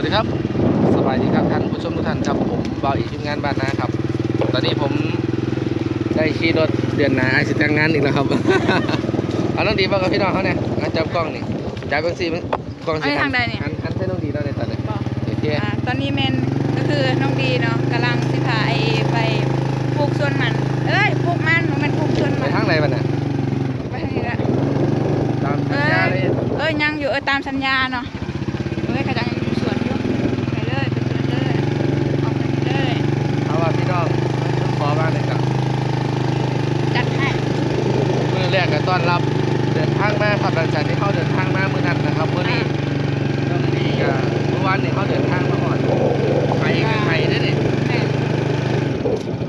วัสดีครับ สบายดีครับท่านผู้ชมทุกท่านครับผมบ่าวอีกทีมงานบ้านนาครับ ตอนนี้ผมได้ขี่รถเดือนหนาไอสิแต่งงานอีกแล้วครับ เอาน้องดีบ้างกับพี่น้องเขาเนี่ยงานจับกล้องนี่จับกล้องสิมันกล้องสิเอาไปทางใดเนี่ยหันหันใส่น้องดีแล้วในตอนนี้บอกโอเคอ่าตอนนี้แมนก็คือน้องดีเนาะกำลังสิพาไอไปปลูกสวนมัน เอ้ยปลูกมันมันปลูกสวนไปมันทางไหนบ้างน่ะไปทางนี้ละตามสัญญาเลยเอ้ยยังอยู่เออตามสัญญาเนาะเอ้ยกระจังยังอยู่สวนอยู่ไปเลยไปสวนเลยออกไปเลย เอาว่าพี่น้องขอบ้างเลยครับ จัดให้ มือ แรกก็ต้อนรับเดินทางมาครับหลังจากที่เขาเดินทางมาเมื่อนั้นนะครับเมื่อนี้น้องดีก็เมื่อวานนี้เขาเดินทางมาก่อนไปกับใครได้เนี่ย แม่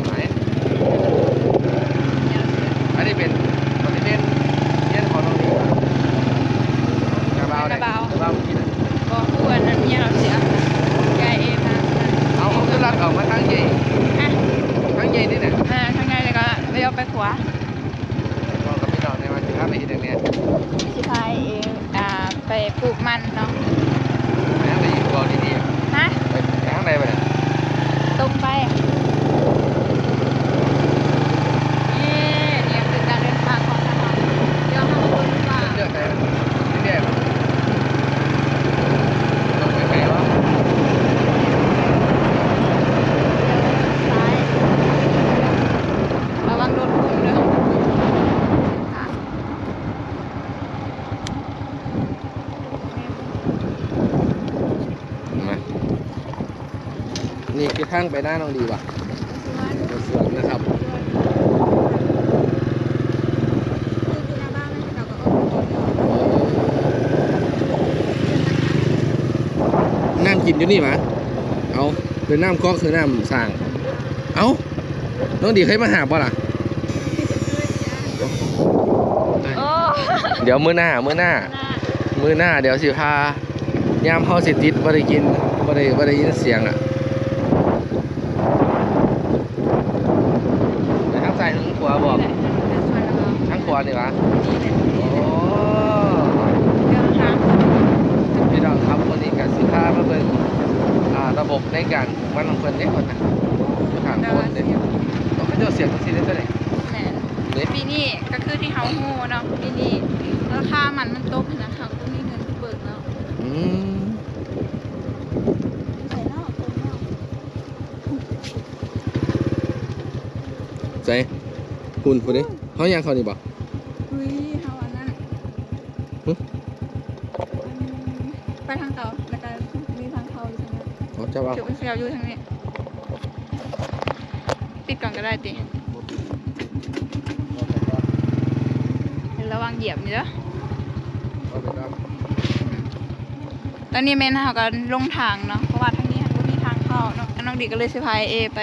ไหน เดี๋ยว อันนี้เป็นบริเวณเยี่ยนของน้องดีกระเบาเนี่ยกระเบาเมื่อกี้นะ บอกผู้อันนั้นเนี่ยเราเสียยายเอมา เอาเขาขึ้นรัดออกมาทางใหญ่ อะ ทางใหญ่นี่เนี่ย เออทางไงเลยก็ไปเอาไปขวา บอกกับพี่น้องในวันที่ห้าไปที่ตรงเนี้ย สิพายเออ่าไปปลูกมันเนาะ ไปทางไหนบอกดี ฮะ ๆไปไปทางไหนไปเนี่ย ตรงไปนี่เนี่ยคือการเดินทางของทหารเดี๋ยวเราคนว่า เลือกใครเรื่อยๆมั้งต้องไปไหนวะ ซ้ายระวังโดนพุ่งเด้อค่ะ มา นี่คือทางไปหน้าน้องดีว่ะสวนสวนนะครับคือคุณอาบ้ามันเราก็ออกก่อนเนาะน้ำกินอยู่นี่หมาเอาเป็นน้ำก๊อกคือน้ำสร้าง เอาน้องดีเคยมาหาป่ะล่ะโอ้เดี๋ยวมื้อหน้า มื้อหน้าน่ามื้อหน้า เดี๋ยวสิพายามเฮาสิติดบ่ได้กินบ่ได้บ่ได้ยินเสียงอะไปทางซ้ายทางขวาบอก นี่แหละเป็นสวนแล้วก็ ทางขวานี่วะนี่แหละโอ้เรื่องทางพี่น้องครับวันนี้ก็สิพามาเบิ่งอ่าระบบในการมันของเพิ่นเด้คนน่ะอยู่ข้างแต่โคว่านเด้เสียงต้องเขาเจ้าเสียงจังซี่ได้เท่าไหร่แหม่เด้ปีนี้ก็คือที่เฮาฮู้เนาะปีนี้ราคามันมันตกนะเฮาก็มีเงินเบิกแล้วอืมใส่เนาะตรงเนาะใจคุณผู้ใดเฮายังเขานี่บ่อุ้ ขาเจ้าว่าเดี๋ยวไปเสียวอยู่ทางนี้ปิดก่อนก็ได้ติระวังเหยียบนี่เด้อตอนนี้แม่นเฮาก็ลงทางเนาะ เพราะว่าทางนี้มันบ่มีทางเข้าเนาะน้องดีก็เลยสิพายเอไป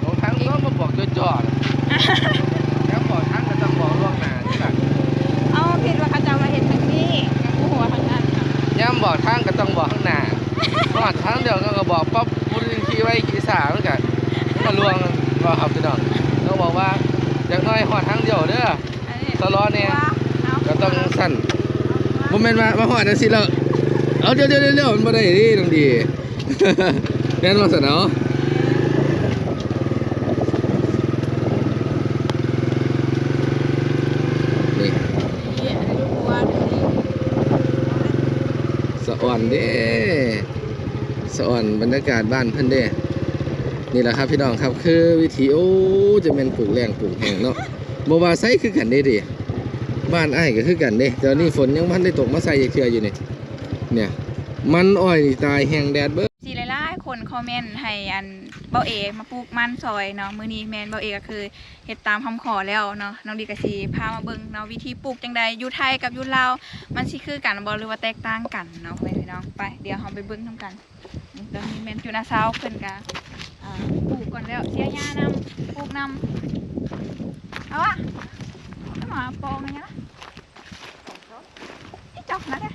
เอาทางก็มาบอกจ่อๆแล้วบอกทางก็ต้องบอกล่วงหน้านี่ล่ะเอาผิดว่าเขาจะมาเห็นทางนี้กับผู้หัวทางนั้นค่ะย่ำบอกทางก็ต้องบอกข้างหน้าเพราะว่าทางเดียวก็ก็บอกปั๊บบุญ ขี่ไว้ขี่สามันก็มันก็ล่วงว่าครับพี่น้องต้องบอกว่าอย่างน้อยหอดทางเดียวเด้ออันนี้ตลอดเนี่ยว่าเอาก็ต้องสั่นบ่แม่นว่ามาหอดจังซี่แล้วเอาเดี๋ยวเดี๋ยวเดี๋ยวมันบ่ได้ดิต้องดีแม่นว่าซั่นเนาะนี่นี่อันนี้ผู้ว่าทางนี้สะอ่อนเด้ สะอ่อนบรรยากาศบ้านเพิ่นเด้ นี่แหละครับพี่น้องครับคือวิธีโอ้จะเป็นปลูกแรงปลูกแห้งเนาะบ่ว่าไสคือกันเด้ดิบ้านอ้ายก็คือกันเด้ต่ว่านี่ฝนยังบ่ทันได้ตกมาใส่เทื่ออยู่นี่เนี่ยมันอ้อยตายแห้งแดดเบิดสีหลายๆคนคอมเมนต์ให้อันเบาเอมาปลูกมันซอยเนาะมือนี้แมนเบาเอก็คือเฮ็ดตามคำขอแล้วเนาะน้องดีก็สิพามาเบิ่งเนาะวิธีปลูกจังใดอยู่ไทยกับอยู่ลาวมันสิคือกันบ่หรือว่าแตกต่างกันเนาะพี่น้องไปเดี๋ยวเราไปเบิ่งนํกัน นี่ตอนนี้แม่นอยู่นาซาวเพิ่นก็อ่าปลูกก่อนแล้วเสียหญ้านํปลูกนํเอาวะจะมาปองอย่างเงี้ยนะไอ้จอกนะเด้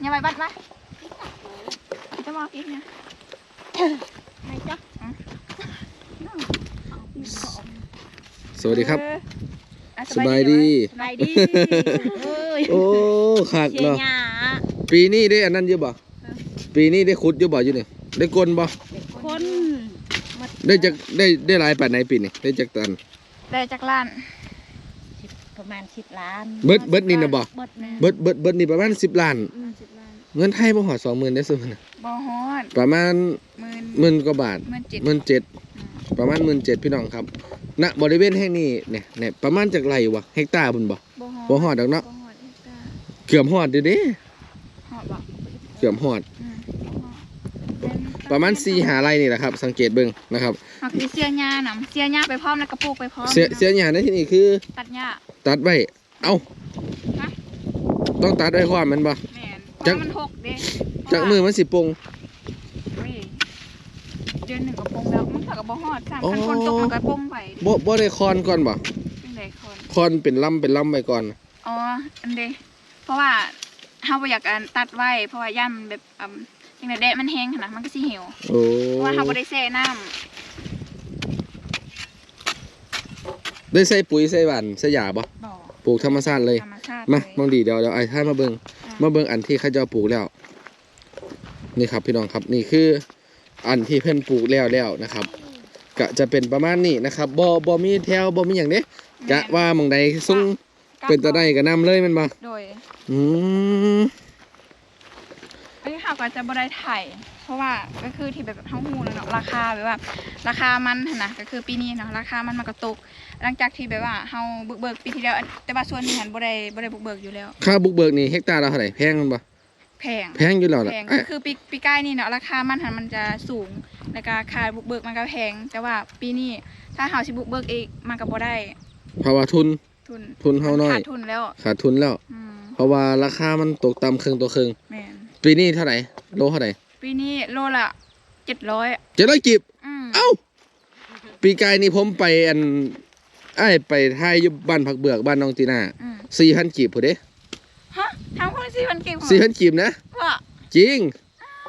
อย่าไปบัดมาจะมากินเนี่ยไม่จ้ะสวัสดีครับเอออะสบายดีสบายดีเอ้ยโอ้คักเชียเนาะร์หยาปีนี้ได้อันนั้นเยอะบ่ปีนี้ได้ขุดอยู่บ่อยู่นี่ ได้กลนบ่คนหมดได้จากได้ได้หลายปานไหนปีนี้ได้จากตัน ได้จากล้าน สิบประมาณสิบล้านเบิดเบิดนี่นะบ่เบิดนะเบิดเบิดเบิดนี่ประมาณ10ล้าน อืมสิบล้านเงินไทยบ่ฮอด20,000ได้ซุมื้อน่ะบ่ฮอดประมาณหมื่นหมื่นกว่าบาทหมื่นเจ็ดหมื่นเจ็ดอืมประมาณหมื่นเจ็ดพี่น้องครับณบริเวณแห่งนี้เนี่ยเนี่ยประมาณจากไรวะเฮกตาร์บุญบ่บ่ฮอดบ่ฮอดดอกเนาะบ่ฮอดเฮกตาร์เกือบฮอดเด้เด้ฮอดบ่เกือบฮอดอืมบ่ฮอดเป็นประมาณสี่หาไรนี่แหละครับ สังเกตเบิ่งนะครับหักสิเสียหญ้านํเสียหญ้าไปพร้อมแล้วก็ปลูกไปพร้อมเสียเสียหยาในที่นี่คือ ตัดหญ้าตัดไว้เอ้าฮะต้องตัดไว้ความแมันบ่แม่นเพจักราะมันหกเด้จากมือมันสิปงเว้ยเดือนหนึ่งก็ปลงแล้วมันก็บ่ฮอดสามอ๋อคันคนตกมันก็ปลงไปบ่บ่ได้คอนก่อนบ่จังได๋คนคอนเป็นลำเป็นลำไว้ก่อนอ๋ออันเดเพราะว่าเฮาบ่อยากอันตัดไว้เพราะว่าย่ำแบบอ่ำจั งได๋แดดมันแห้งหั่นนะมันก็สิเหี่ยวโอ้เพราะว่าเฮาบ่ได้แช่น้ำได้ใส่ปุ๋ยใส่หวานใส่หญ้าบ่บ่ปลูกธรรมชาติเลย ธรรมชาติมาเลยบางดีเดี๋ยวเดี๋ยวไอ้ท่านมาเบิ่งอะมาเบิ่งอันที่เขาเจ้าปลูกแล้ว นี่ครับพี่น้องครับนี่คือ อันที่เพิ่นปลูกแล้วแล้วนะครับกะจะเป็นประมาณนี้นะครับบ่บ่มีแถวบ่มีหยังเด้กะว่าหมองใดซุ่งเป็นตะได้ก็นํเลยแมันบ่โดยอืมเอ้ยเฮา ก็จะบ่ได้ถ่ายเพราะว่าก็คือที่แบบเฮาฮู้แล้วเนาะราคาแบบว่า ราคามันหั่นนะก็คือปีนี้เนาะราคามันมันก็ตก หลังจากที่แบบว่าเฮาบุกเบิกปีที่แล้วอันแต่ว่าส่วนนี้หันบ่ได้บ่ได้บุกเบิกอยู่แล้วค่าบุกเบิกนี่เฮกตาร์ละเท่าไหร่แพงแมันบ่แพงแพงอยู่แล้วล่ะแพงเอ้ยคือปีปีกายนี่เนาะราคามันหันมันจะสูงแล้วก็ค่าบุกเบิกมันก็แพง แต่ว่าปีนี้ถ้าเฮาสิบุกเบิกเองมันก็บ่ได้เพราะว่าทุนทุนทุนเฮาน้อยขาดทุนแล้วขาดทุนแล้วอืมเพราะว่าราคามันตกต่ำครึ่งต่อครึ่งแม่น ปีนี้เท่าไหร่โลเท่าไหร่ปีนี้โลละ700 700กิบอืมเอ้า ปีกายนี่ผมไปอันไอ้ายไปถ่ายอยู่บ้านผักเบือกบ้านน้องตีน่าอืม4,000กีบพุ่นเด้ฮะทำคนสิมันเก่งสี่พันกีบนะว่าจริง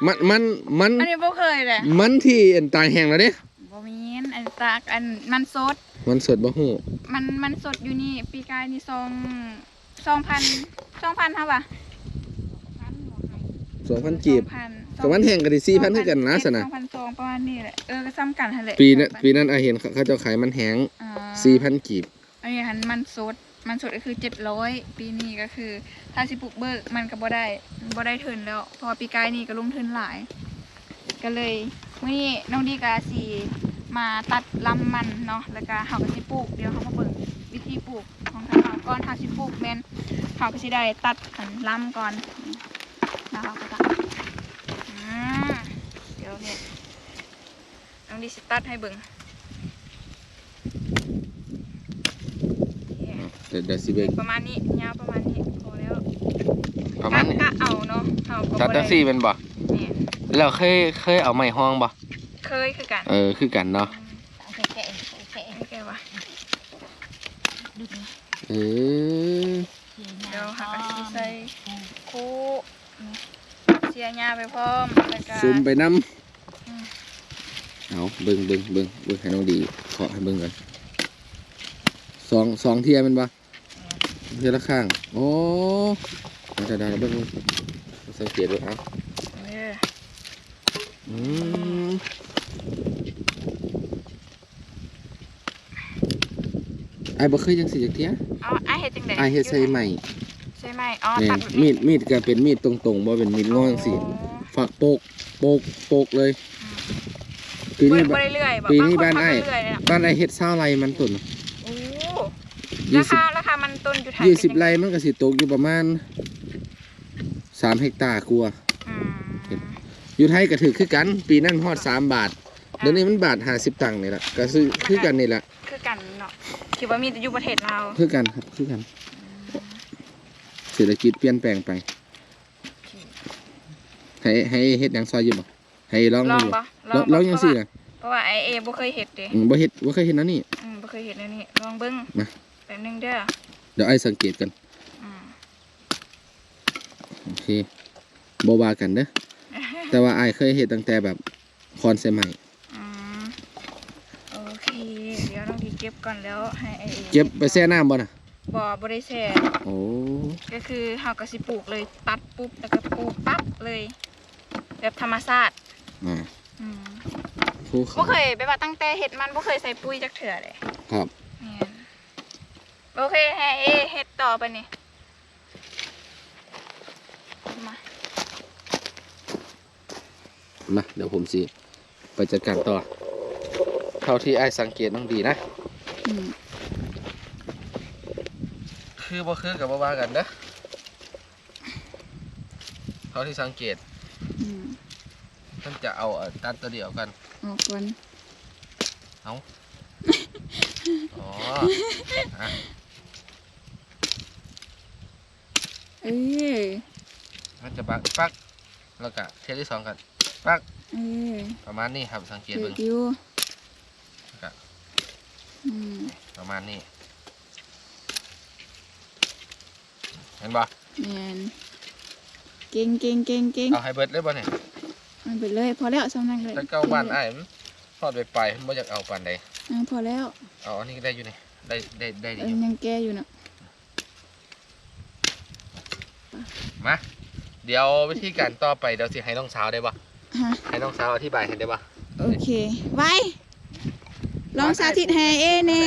มันมันมันอันนี้บ่เคยเลยมันที่อันตายแห้งแล้วเด้บ่มีนอันตากอันมันสด มันสดบ่ฮู้มันมันสดอยู่นี่ ปีกายนี่ซอง2,000 2,000เท่าป่ะ 2,000กีบ2,000แต่มันแห้งก็ได้4,000คือกันนะสนะ2,200ประมาณนี้แหละเออก็ซ้ำกันหั่นแหละปีนั้นปีนั้นอาเห็นเขาเขาเจ้าขายมันแห้งอ่า4,000กีบอันนี้หันมันสดมันสดก็คือเจ็ดร้อยปีนี้ก็คือ ถ้าสิปลูกเบิกมันก็บ่ได้มันบ่ได้ทุนแล้วเพราะว่าปีกายนี่ก็ลงทุนหลาย ก็เลยมื้อนี้น้องดีก็สิมาตัดลำมันเนาะแล้วก็เฮาก็สิปลูกเดี๋ยวเฮามาเบิ่งวิธีปลูกของทางเราก่อนถ้าสิปลูกแม่นเฮาก็สิได้ตัดอันลำก่อน แล้วเราก็ตัดอ่าเดี๋ยวเนี่ยน้องดีสิตัดให้เบิ่งเนี่ยเดี๋ยวเดี๋ยวสิเบิ่งประมาณนี้ยาวประมาณนี้พอแล้วประมาณนี้กะเอาเนาะเอาก็ตัดบ่จัได้งซี่แม่นบ่เนี่ยแล้วเคยเคยเอาไม้ห้องบ่เคยคือกันเออคือกันเนาะเอาแกะๆแกะ ไม่แกวะๆดูดิเออ เดี๋ยวหักกะทิใส่คู่นี่เสียหญ้าไปพร้อมแล้วก็ซูมไปนำอืมเอาเบิ่งเบิ่งเบิ่งเบิ่งให้น้องดีเคาะให้เบิ่งก่อนสองสองเทียแมันบ่เทียละข้างโอ้เอาจะได้แล้วเบิ่งเบิ่งสังเกตดูเอาเอออืมไอ้ายบ่เคยจังสิจักเที่ยเอาไอ้เฮ็ดจังได๋ไอ้ายเฮ็ดใส่ใหม่ใช่ไหมอ๋อแม่ตันดมีดมีดก็เป็นมีดตรงๆบ่เป็นมีดงอจังสิฝักโปกโปกโปกเลยปีปีนี้นี้บ้าบ่ได้เรื่อยปีนี้บ้านไอ้ เรื่อยเลยนะบ้านไอ้เฮ็ดซาวไรมันต้นโอ้ยี่ราสิบคาราคามันต้นอยู่ไทยยี่สิบเป็นไรจังมันก็สิตกอยู่ประมาณสามเฮกตาร์กลัวา อืมอยู่ไทยก็ถือคือกัน ปีนั้นฮอดสามบาท เดี๋ยวนี้มันบาทห้าสิบตังค์นี่แหละก็ซื้อคือกันนี่แหละคือกันเนาะคิดว่ามีแต่อยู่ประเทศเราวคือกันครับคือกัน เศรษฐกิจเปลี่ยนแปลงไป ให้ให้เฮ็ดหยังซอยอยู่บ่ให้ลองลองดูปะลองลองยังสิล่ะเพราะว่าไอเอบ่เคยเห็ดเด้อืมบ่เฮ็ดบ่เคยเฮ็ดนะนี่ อืมบ่เคยเห็ดอันนี้ลองเบิ้งมา แป๊บนึงเด้อเดี๋ยวไอ้สังเกตกันอืมโอเคบ่ว่ากันเด้อแต่ว่าไอ้ายเคยเฮ็ดตั้งแต่แบบคอนเซใหม่อืมโอเค เดี๋ยวต้องดีเก็บก่อนแล้วให้ไอเอเก็บไปแช่น้ำบ่น่ะ บ่บ่ได้แช่โอ้ก็คือเฮาก็สิปลูกเลยตัดปุ๊บแล้วก็ปลูกปั๊บเลย แบบธรรมชาติอ่าอืมภูบ่เขาเคยไปว่าตั้งแต่เฮ็ดมันบ่เคยใส่ปุ๋ยจักเถื่อเลยครับ แม่นโอเคให้เอเฮ็ดต่อไปนี่มามาเดี๋ยวผมสิ ไปจัดการต่อ เท่าที่ไอ้ายสังเกตน้องดีนะ อืม คือบ่คือกับบ่ว่ากันเด้อเท่าที่สังเกตอืมมันจะเอาเอ่อตัดตัวเดียวกัน ออกก่อนอ๋ออะเอ้ยมันจะบักปัก แล้วก็เทยที่สองกันปักเอ้ยประมาณนี้ครับสังเกตเกิเบิ่ดงอยู่ครับอืมประมาณนี้ เห็นบ่แม่นเก่งเก่งเก่งเก่งเอาให้เบิดเลยบ่เนี่ยมันไปเลย พอแล้วสำนักเลยแต่เก้าบ้านอ้ายมันทอดไปไปมันบ่อยากเอาปานใดอ่าพอแล้วเอาอันนี้ก็ได้อยู่นี่ได้ได้ได้ดีเอ้อยยู่ยังแก้อยู่เนาะมาเดี๋ยววิธีการต่อไปเดี๋ยวสิให้น้องสาวได้บ่ฮะให้น้องสาวอธิบายให้ได้บ่โอเค ไว้ ลองสาธิตให้เอเน่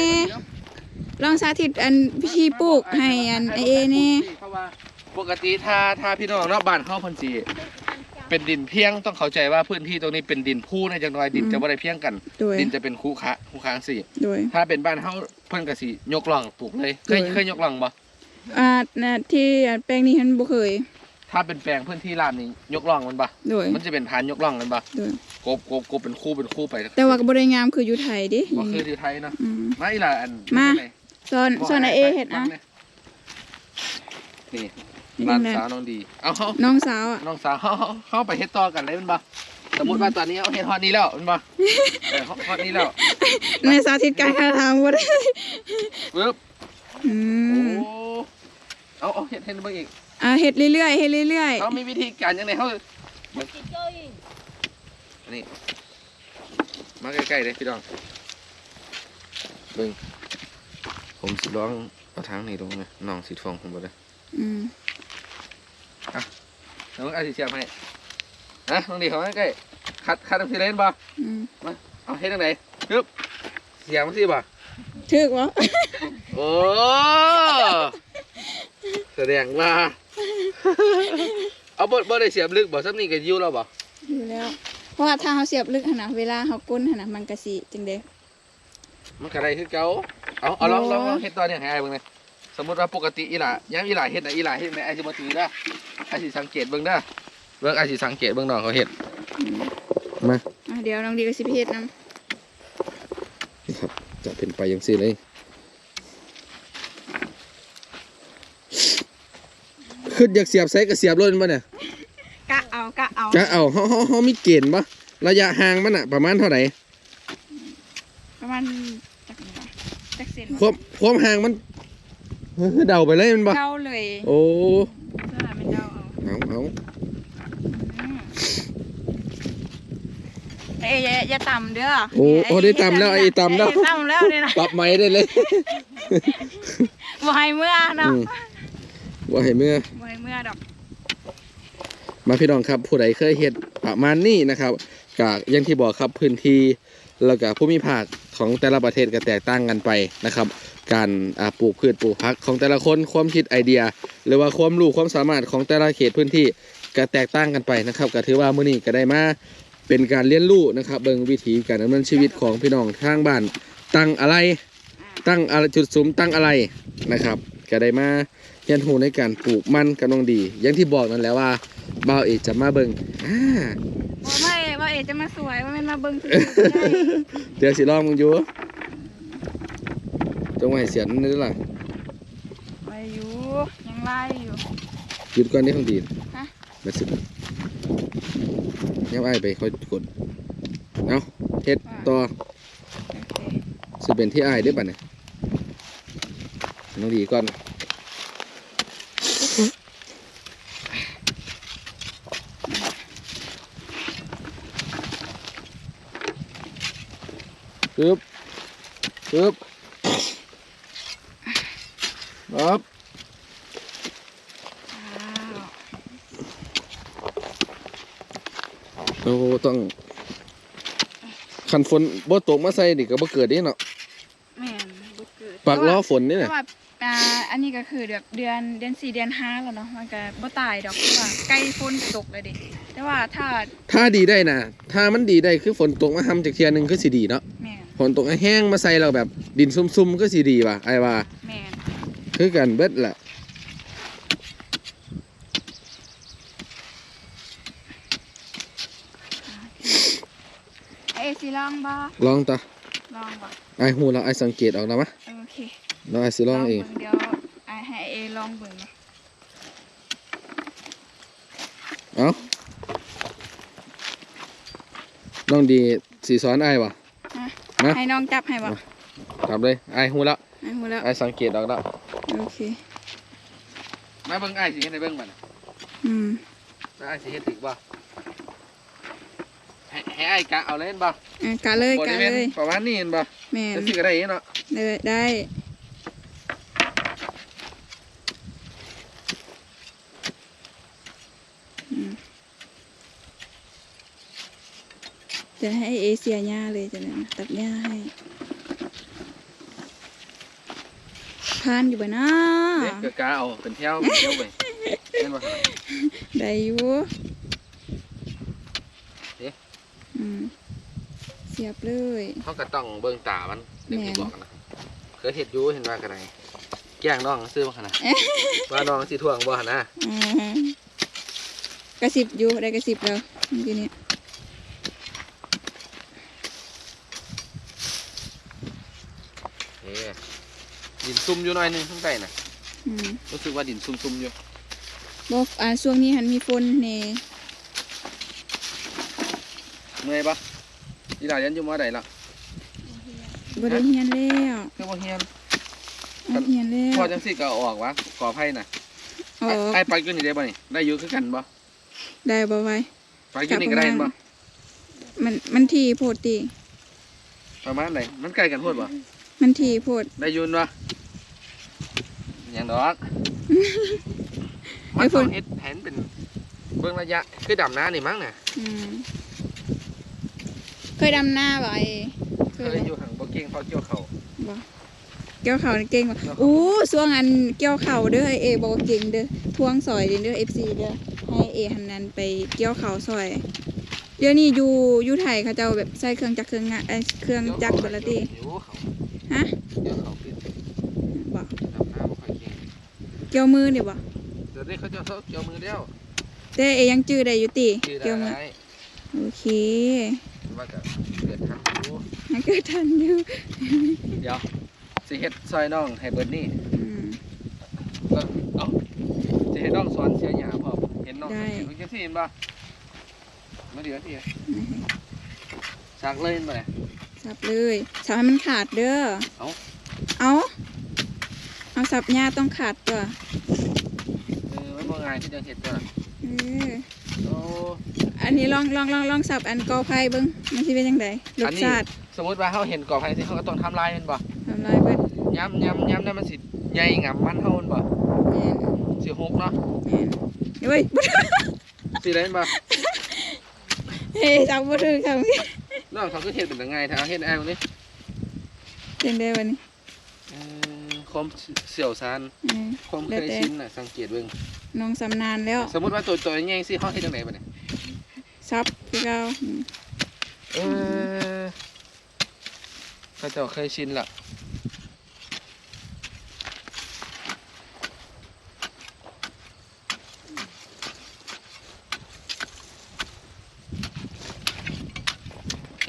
ลองสาธิตอันพิธีปลูกให้อันเอเน่เพราะ ว่าปกติถ้าถ้าพี่น้องเนอกบ้านเขาเพิ่นสิเป็นดินเพียงต้องเข้าใจว่าพื้นที่ตรงนี้เป็นดินผู้ในจังน้อยดินจะบ่ได้เพียงกันโดยดินจะเป็นคู่คะคู่ค้างสิโดยถ้าเป็นบ้านเฮาเพิ่นก็สิยกล่องปลูกเลยเคยโดยเคยยกล่องบ่อ่าน่ะที่แปลงนี้ฉันบ่เคย ถ้าเป็นแปลงพื้นที่ราบนี่ยกล่องมันบ่โดยมันจะเป็นพานยกล่องมันบ่โดยกบกบกบเป็นคู่เป็นคู่ไป แต่ว่าก็บ่ได้งามคืออยู่ไทยเดิบ่คืออยู่ไทยเนาะอืมมาอีหล่ะอันมาเป็นไงสอนบอกสอนให้เอไปเฮ็ดฟันะ งหอยนี่นี่บ้านแหละสาวน้องดี เอาเขาน้องสาวอะ น้องสาวเขาเขาเขาไปเฮ็ดต่อกันเลยมันบ่สมมติว่าตอนนี้เอาเฮ็ดฮอดนี้แล้วมันบ่เออฮอดนี้แล้วในสาธิตการกระทำบ่ได้ปึ๊บอืโอ้มเอาเอาเฮ็ดเฮ็ดเบิ่งอีกอ่าเฮ็ดเรื่อยๆเฮ็ดเรื่อยเขามีวิธีการยังไงเขานี่มาใกล้ๆเลยพี่น้องเบิ่งผมสิลองเอาทางนี้ลงนะน้องสิฟองผมบ่ได้ๆ อืมแล้วมันอาจสิเสียบให้นะน้องดีเขามาใกล้ๆคัดคัดทีละเล่นบ่อืมเอาเฮ็ดจังไดปึ๊บเสียบมันสิบ่ถึกบ่โอ้แสดงว่า เอาบ่บ่ได้เสียบลึกบ่ซ้ำนี่ก็ยิ้วแล้วบ่อยู่แล้ว เพราะว่าถ้าเฮาเสียบลึกหั่นน่ะเวลาเฮาก้นหั่นน่ะมันก็สิจังได๋มันก็ได้คือเก่าเอาเอาลองโอ้ลองลองเฮ็ดตอนนี้ให้อ้ายเบิ่งหน่อย สมมุติว่าปกติอีหล่ะยามอีหล่ะเฮ็ดน่ะอีหล่ะเฮ็ดแม่อ้ายสิบ่ถือเด้ออ้ายสิสังเกตเบิ่งเด้อเบิ่งอ้ายสิสังเกตเบิ่งน้องเขาเฮ็ดอืมมาอะเดี๋ยวน้องดีก็สิไปเฮ็ดนํนี่ครับจะเป็นไปจังซี่เลยคืออยากเสียบใส่ก็เสียบเลยบ่เนี่ยกะเอากะเอาจะเอาเฮาเฮาเฮามีเกณฑ์บ่ระยะห่างมันน่ะประมาณเท่าไหร่ประมาณจักนี่วะจักเซนความความห่างมัน เฮ้ยเดาไปเลยมันบ่เดาเลยโอ้เสื้อมันเดาเอาเอาเอาอืมเอ้ยอย่าอย่าต่ำเด้อโอ้โอ้ได้ตำแล้วไอ้ตำแล้วไอ้ต่ำแล้วเนี่ยนะปรับไม้ได้เลยบ่ให้เมื่อเนาะอืมว่าให้เมื่อบ่ให้เมื่อดอกมาพี่น้องครับผู้ใดเคยเฮ็ดประมาณนี้นะครับกะอย่างที่บอกครับพื้นที่แล้วก็ภูมิภาคของแต่ละประเทศก็แตกต่างกันไปนะครับ การอ่าปลูกพืชปลูกผักของแต่ละคนความคิดไอเดีย หรือว่าความรู้ความสามารถของแต่ละเขตพื้นที่ก็แตกต่างกันไปนะครับก็ถือว่ามื้อนี้ก็ได้มาเป็นการเรียนรู้นะครับ เบิ่งวิถีการดำเนินชีวิตของพี่น้องทางบ้าน ตั้งอะไร ตั้งอะไรจุดสุมตั้งอะไรนะครับก็ได้มาเรียนรู้ในการปลูกมันกับน้องดี อย่างที่บอกนั่นแหละว่าบ่าวเอกจะมาเบิ่งอ่าบ่ไม่ว่าเอ๋จะมาสวยว่าแม่นมาเบิ่งซื่อเดี๋ยวสิลองมึงอยู่ จงไว้ให้เสียนนี่ล่ะๆไปอยู่ ยังไล่อยู่ หยุดก่อนนี่ของดีฮะแม่สุดยับไอ้ายไปเขากดเอาเฮ็ดต่อโอเคสิเป็นที่อ้ายได้อบัดเนี่ยน้องดีก่อนปึ๊บปึ๊บ ปั๊บว้าวโอ้ต้องคันฝนบ่ตกมาใส่นี่ก็บ่เกิดเด้เนาะแม่นบ่เกิดปากล้อฝนนี่แต่น่ะว่าอ่าอันนี้ก็คือแบบเดือนเดือนสี่เดือนห้าแล้วเนาะมันก็บ่ตายดอกเพราะว่าใกล้ฝนตกเลยดิแต่ว่าถ้าถ้าดีได้นะถ้ามันดีได้คือฝนตกมาทำจากเทียหนึงคือสิดีเนาะแม่นฝนตกแห้งมาใส่เราแบบดินซุ่มๆก็สิดีว่ะไอ้ว่าแม่น คือกันเบิดแหละไอ้สิลองบ่ลองตาลองบ่ไอ้ฮู้แล้วไอ้สังเกตออกแล้วมะโอเคแล้วไอ้สิลองเองบิ่เดี๋ยวไอ้ให้เอลองเบิ่งเนาะเอ้าน้องดีสีสอนไอ้วะนะให้น้องจับให้บ่มาจับเลยไอ้ฮู้แล้วไอ้ฮู้แล้วไอ้สังเกตออกแล้ว โอเค มาเบิ่งไอ้สิเฮ็ดให้เบิ่งบัดน่ะอืม แล้วไอ้สิเฮ็ดถึกบ่ให้ให้ไอ้กะเอาเล่นบ่อะกะเลยบ่กะได้เลแม่นยประมาณนี้เห็นบ่แม่นจังซี่ก็ได้เนาะได้ได้อืมจะให้เอเชียหญ้าเลยจะเนี่ยตัดหญ้าให้ พานอยู่บ่นะเด็กก็กะเอาเป็นแถวเป็นแถวไปเห็นบ่ได้อยู่เอ๊ะอืมเสียบเลยเขาก็ต้องเบิ่งตามันเด็กที่แม่นบอกนะเคยเฮ็ดอยู่เห็นว่ากันไดแกล้งน้องซื้อมาขนาดว่าน้องสิท่วงบ่หั่นนะอ่ากระสิบอยู่ได้กระสิบแล้วเมื่อกี้นี้ เอ๊ะดิน ซุ่มอยู่หน่อยหนึงข้างใต้น่ะอืมรู้สึกว่าดินซุ่มๆอยู่บอกอ่าช่วงนี้หันมีฝนเน่เมื่อยปะอีหลานยันอยู่มอใดล่ะบริเฮียนแล้วคือบ่เฮียนเอาเฮียนแล้วพอจังสิก็เอาออกวะขออภัยน่ะอ๋อไอ้ปักอยู่นี่ได้บ่นี่ได้อยู่คือกันบ่ได้บ่ไว้ปักอยู่นี่ก็ได้บ่มันมันทีโพดตีประมาณไหนมันใกล้กันโพดบ่มันทีโพดได้อยุนบ่ หยังดอกไอ้มันพวต้อกงเฮ็ดแผนเป็นเบิ่งระยะคือดำน้านี่มั้งน่ะอืมเคยดำหน้าบ่ไอ้เคเคยยบ่อยู่ห่างบ่เก่งพอเกี่ยวเขาบ่เกี่ยวเข่านี่เก่งบ่อู้ช่วงอันเกี่ยวเข่าเด้อไอ้เอบอกว่าเก่งเด้อทวงซอยเด้อเด้อ FC เด้อให้เอหันนั้นไปเกี่ยวเข่าซอยเดี๋ยวนี้อยู่อยู่ไทยเขาเจ้าแบบใช้เครื่องจักรเครื่องงานเอ้ยเครื่องจักรเบดละติอยู่เขาฮะ เกี่ยวเขาเป็น บ่ ดำน้าบ่ค่อยเก่ง เกี่ยวมือนี่บ่เดี๋ยวนี้เขาจะเขาเกี่ยวมือแล้วแต่เอยังจื้อได้อยู่ติชื่อเกี่ยวมือ ได้โอเคว่าจะเกิดทันอยู่นักเกิดทันอยู่เดี๋ยวสิเฮ็ดซอยน้องให้เบิดนี่อืมแล้วเอ้าสิให้น้องสอนเสียหยาพร้อมเห็นน้องได้ เห็นจังซี่เห็นบ่มาเดี๋ยวสิซักเลยเห็นบ่เนี่ย สับเลยสับให้มันขาดเด้อ เอ้าเอา เอาสับหญ้าต้องขาดตัวเออมันบ่ง่ายที่จะเฮ็ดตัวน่ะเออโอ้อันนี้ลองลองลองลองสับอันกอไผ่เบิ่งมันสิเป็นจังไดรอัสนนี้ชาติสมมุติว่าเฮาเห็นกอไผ่สิเฮาก็ต้องทำลายมันบ่ทำลายเบิดย้ำย้ำย้ำได้มันสิใหญ่งํมันเฮามันบ่แม่นสิหกเนาะแม่นเฮ้ยบ่สิได้มันบ่เฮ้ยจับบ่ถึงจังน้องเขาก็เฮ็ดเป็นจังไงถ้าเอาเฮ็ดแอลนี่จังได๋บัดนี้เออความ เสี่ยวซานเออความเคแล้วยแต่ชินน่ะสังเกตเบิ่งน้องสำนานแล้วสมมุติว่าตัวตัวใหญ่สิเฮาเฮ็ดจังไดบัดนี้ซับคือเก่าอืมเออเขาเจ้าเคยชินละโอเค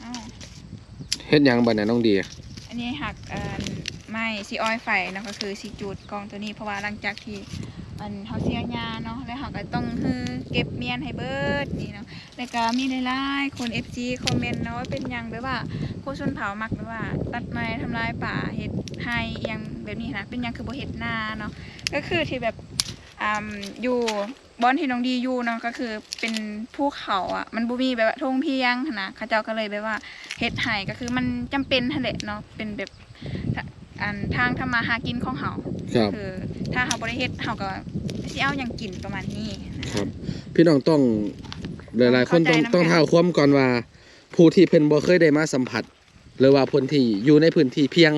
เอ้าเฮ็ดหยังบัดน่ะน้องดี อันนี้หักไม้ซีออยไฟนะก็คือซีจูดกองตัวนี้เพราะว่าหลังจากที่อันเฮาเสียยาเนาะแล้วเฮาก็ต้องฮือเก็บเมียนให้เบิดนี่เนาะแล้วก็มีหลายๆคน FG คอมเมนต์เนาะว่าเป็นยังแบบว่าโคชนเผามักแบบว่า ตัดไม้ทำลายป่าเฮ็ดให้อหยังแบบนี้นะเป็นยังคือบ่เฮ็ดนาเนาะก็คือที่แบบอ่าอยู่ บอนที่น้องดีอยู่เนาะก็คือเป็นภูเขาอะ มันบ่มีแบบว่าทงเพียงหั้นนะเขาเจ้าก็เลยแบบว่าเฮ็ดให้ก็คือมันจำเป็นหั่นแหละเนาะเป็นแบบอันทางทำมาหากินของเฮาครับ คือ ถ้าเฮาบ่ได้เฮ็ดเฮาก็สิเอาหยังกินประมาณนี้นะครับ พี่น้องต้องหลายๆ คนต้องเข้าใจนำกัน ต้องเท้าความก่อนว่า ผู้ที่เพิ่นบ่เคยได้มาสัมผัส หรือว่าคนที่อยู่ในพื้นที่เพียง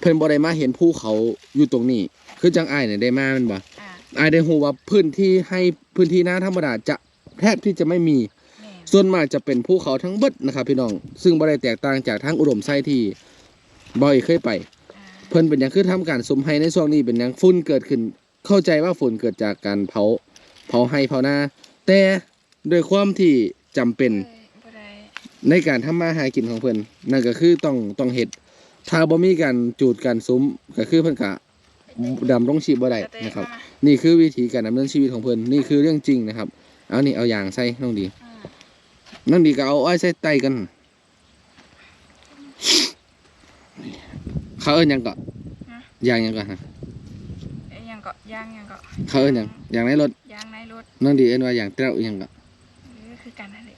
เพิ่นบ่ได้มาเห็นภูเขาอยู่ตรงนี้ คือจังอ้ายเนี่ยได้มาแมันบ่ อ่าอ้ายได้ฮู้ว่าพื้นที่ให้พื้นที่นาธรรมดาจะแทบที่จะไม่มีแม่นส่วนมากจะเป็นภูเขาทั้งเบิดนะครับ พี่น้อง ซึ่งบ่ได้แตกต่างจากทางอุดมไส้ที่บ่อยเคยไปอ่าเพิ่นเป็นหยังคือทำการสมให้ในช่วงนี้เป็นหยังฝุ่นเกิดขึ้น เข้าใจว่าฝุ่นเกิดจากการเผาเผาให้เผานาแต่ด้วยความที่จำเป็นเอ้ยบ่ได้ในการทำมาหากินของเพิ่นนั่นก็คือต้องต้องเฮ็ดถ้าบ่มีการจูดการซุ้มก็คือเพิ่นก็ ดำรงชีพบ่ได้สเต็กนะครับมานี่คือวิธีการดำเนินชีวิตของเพิ่นนี่คือเรื่องจริงนะครับ เอานี่เอาอย่างใส่น้องดีอ่าน้องดีก็เอาอ้อยใส่ไตกัน เขาเอิ้นหยังก็อย่างหยังก็ฮะเอ้ยหยังก็ย่างหยังก็เขาเอิ้นหยังอย่างในรถย่างในรถน้องดีเอิ้นว่าอย่างเต้าอีหยังก็เออคือกันนั่นแหละ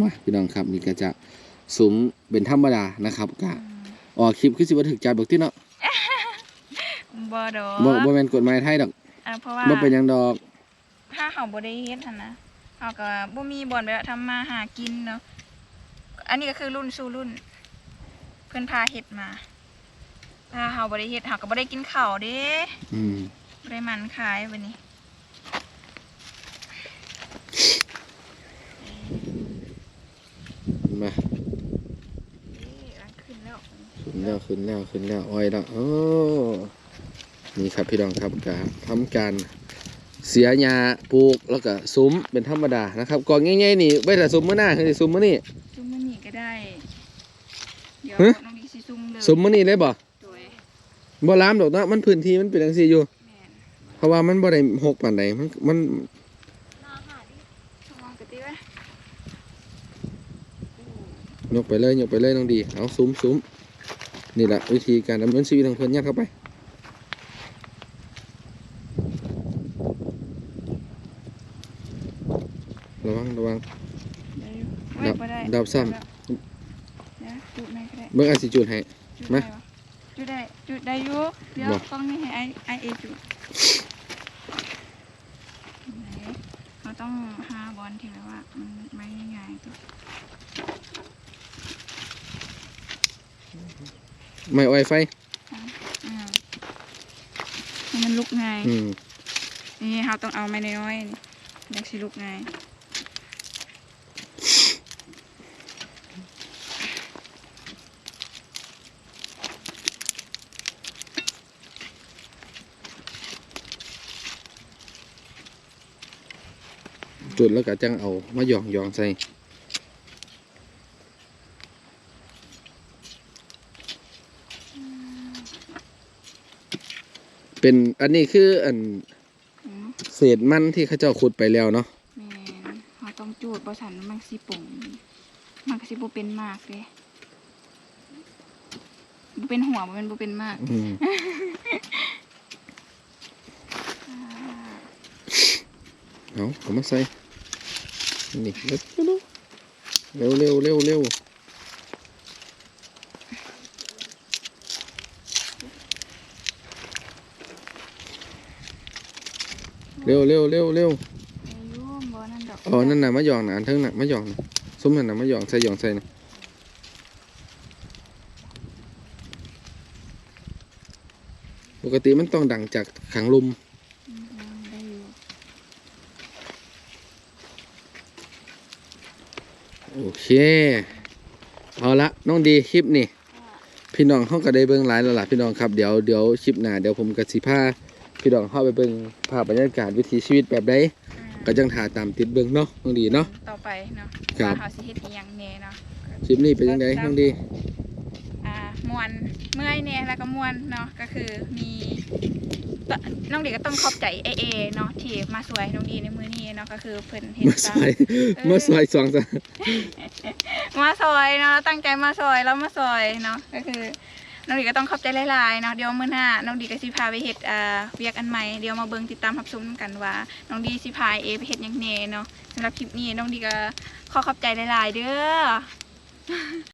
มาพี่น้องครับนี่ก็จะสุมเป็นธรรมดานะครับก็อืม ออกคลิปคือสิบ่ถึกจับดอกติเนาะบ่ดอกบ่บ่แม่นกฎหมายไทยดอกอ่าเพราะว่าบ่เป็นหยังดอก ถ้าเขาบ่ได้เฮ็ดหั่นนะเขาก็บ่มีบ่อนแบบทำมาหากินเนาะอันนี้ก็คือรุ่นสู่รุ่น เพิ่นพาเฮ็ดมา ถ้าเฮาบ่ได้เฮ็ดเฮาก็บ่ได้กินข้าวเด้อืมบ่ได้มันขายบัดนี้มา เอ๊ะอันขึ้นแล้ว ขึ้นแล้วขึ้นแล้วขึ้นแล้วอ้อยแล้วโอ้นี่ครับพี่น้องครับก็ทำการเสียหญ้าปลูกแล้วก็ซุ้มเป็นธรรมดานะครับก่อนง่ายๆนี่ไว้แต่ซุ้มมื้อหน้าคือสิซุ้มมื้อนี้ซุ่มมื้อนี้ก็ได้เดี๋ยวฮะน้องดีสิซุ่มเลยซุ้มมื้อนี้เลยบ่โดยบ่ล้ามดอกเนาะมันพื้นที่มันเป็นจังซี่อยู่แม่นเพราะว่ามันบ่ได้หกปานใดมันมันช่วงกะติไว้ยกไปเลยยกไปเลยน้องดีเอาซุ้มซุ้ม นี่แหละวิธีการดำเนินชีวิตของเพิ่นยัดเข้าไประวังระวังได้อยู่ไม่ดับบ่ได้ดับซ้เดี๋ยวจุดไหนก็ได้เบิ่งอาจสิจุดให้จุดมาได้ปะจุดได้จุดได้อยู่เดี๋ยวบ่กล้องนี้ให้ไอไอเอจุดไหนเราต้องหาบอลที่แบบว่ามันไม่ง่ายๆตัว ไม่อ้อยไฟ อ่าให้มันลุกง่าย อืมนี่เราต้องเอาไม้น้อยๆนี่อยากสิลุกง่ายจุดแล้วก็จังเอามาหยองหยองใส่ เป็นอันนี้คืออันอืมเศษมันที่เขาเจ้าขุดไปแล้วเนาะแม่นเราต้องจูดบสันมันสิปุ่งมันก็สิบ่เป็นมากเลยบ่เป็นหัวบ่เป็นบ่เป็นมากอืมเอาเอามาใส่นี่เร็วเร็วเร็วเร็วเร็ว เร็วเร็วเร็วอายุบ่นั่นดอกอ๋อนั่นน่ะมะหยองน่ะอันเทิงน่ะมะหยองน่ะซุ้มนั่นน่ะมะหยองใส่หยองใส่น่ะปกติมันต้องดังจากขังลมอืมได้อยู่โอเค เอาละน้องดีคลิปนี่พี่น้องเขาก็ได้เบิ่งหลายแล้วล่ะพี่น้องครับเดี๋ยวเดี๋ยวคลิปหน้าเดี๋ยวผมกับสิพา พี่น้องเข้าไปเบิ่งภาพบรรยากาศวิถีชีวิตแบบใดอ่าก็จังถ่าตามติดเบิ่งเนาะน้องดีเนาะต่อไปเนาะครับ ว่าเฮาสิเฮ็ดอีหยังแหน่เนาะคลิปนี้เป็นยังไงน้องดี อ่ามวนเมื่อยเนี่ยแล้วก็มวนเนาะก็คือมีตน้องเด็กก็ต้องขอบใจเอเอเนาะที่มาสวยน้องดีในมือนี้เนาะก็คือเพิ่นเห็นมาซตามอยมาซอยสองซะมาซอยเนาะตั้งใจมาซอยแล้วมาซอยเนาะก็คือ น้องดีก็ต้องขอบใจหลายๆเนาะเดี๋ยวมื้อหน้าน้องดีก็สิพาไปเฮ็ดอ่าเวียกอันใหม่เดี๋ยวมาเบิ่งติดตามรับชมกันว่าน้องดีสิพาเอไปเฮ็ดหยังแหน่เนาะสำหรับคลิปนี้น้องดีก็ขอขอบใจหลายๆเด้อ